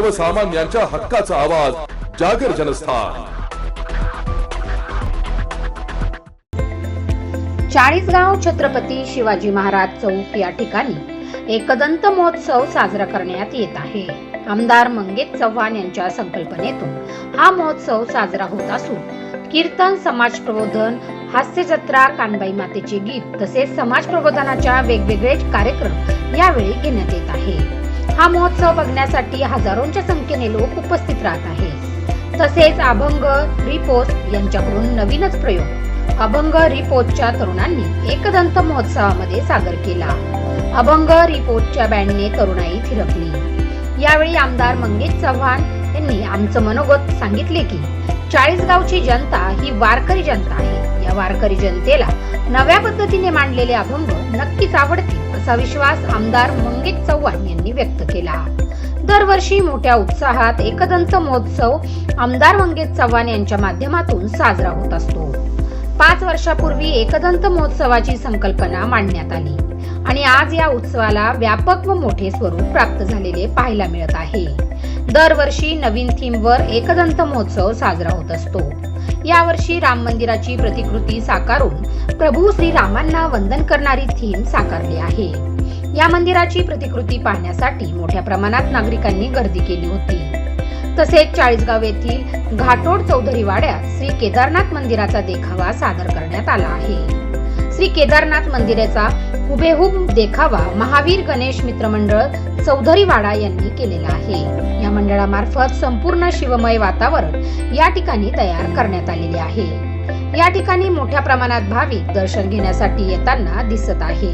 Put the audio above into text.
सर्वसामान्यांच्या हक्काचा आवाज जागर जनस्थान. चाळीसगाव छत्रपती शिवाजी महाराज चौक या ठिकाणी एकदंत महोत्सव साजरा करण्यात येत आहे. आमदार मंगेश चव्हाण यांच्या संकल्पनेतून हा महोत्सव साजरा होत असून कीर्तन समाज प्रबोधन हास्य जत्रा कानबाई मातेचे गीत तसेच समाज प्रबोधनाच्या वेगवेगळे कार्यक्रम यावेळी घेण्यात येत आहे. हा महोत्सव बघण्यासाठी हजारोंच्या संख्येने लोक उपस्थित राहत आहे तसेच अभंग रिपोस्ट यांच्याकडून नवीनच प्रयोग. अभंग रिपोर्टच्या तरुणांनी एकदंत महोत्सवामध्ये सादर केला. अभंग रिपोर्टच्या बँडने तरुणाई थिरकली. यावेळी आमदार मंगेश चव्हाण यांनी आमचं मनोगत सांगितले की चाळीसगावची जनता ही वारकरी जनता आहे. वारकरी जनतेला नव्या पद्धतीने मांडलेले अभंग नक्कीच आवडतील असा विश्वास आमदार मंगेश चव्हाण यांनी व्यक्त केला. दरवर्षी मोठ्या उत्साहात एकदंत महोत्सव आमदार मंगेश चव्हाण यांच्या माध्यमातून साजरा होत असतो. पाच वर्षापूर्वी एकदंत महोत्सवाची संकल्पना मांडण्यात आली आणि आज या उत्सवाला व्यापक व मोठे स्वरूप प्राप्त झालेले पाहायला मिळत आहे. दरवर्षी नवीन थीमवर एकदंत महोत्सव साजरा होत असतो. यावर्षी राम मंदिराची प्रतिकृती साकारून प्रभू श्री रामांना वंदन करणारी थीम साकारली आहे. या मंदिराची प्रतिकृती पाहण्यासाठी मोठ्या प्रमाणात नागरिकांनी गर्दी केली होती. तसेच चाळीसगाव येथील घाटोड चौधरी वाड्यात श्री केदारनाथ मंदिराचा देखावा सादर करण्यात आला आहे. श्री केदारनाथ मंदिराचा हुबेहूब देखावा महावीर गणेश मित्र मंडळ चौधरी वाडा यांनी केलेला आहे. या मंडळामार्फत संपूर्ण शिवमय वातावरण या ठिकाणी तयार करण्यात आलेले आहे. या ठिकाणी मोठ्या प्रमाणात भाविक दर्शन घेण्यासाठी येताना दिसत आहे.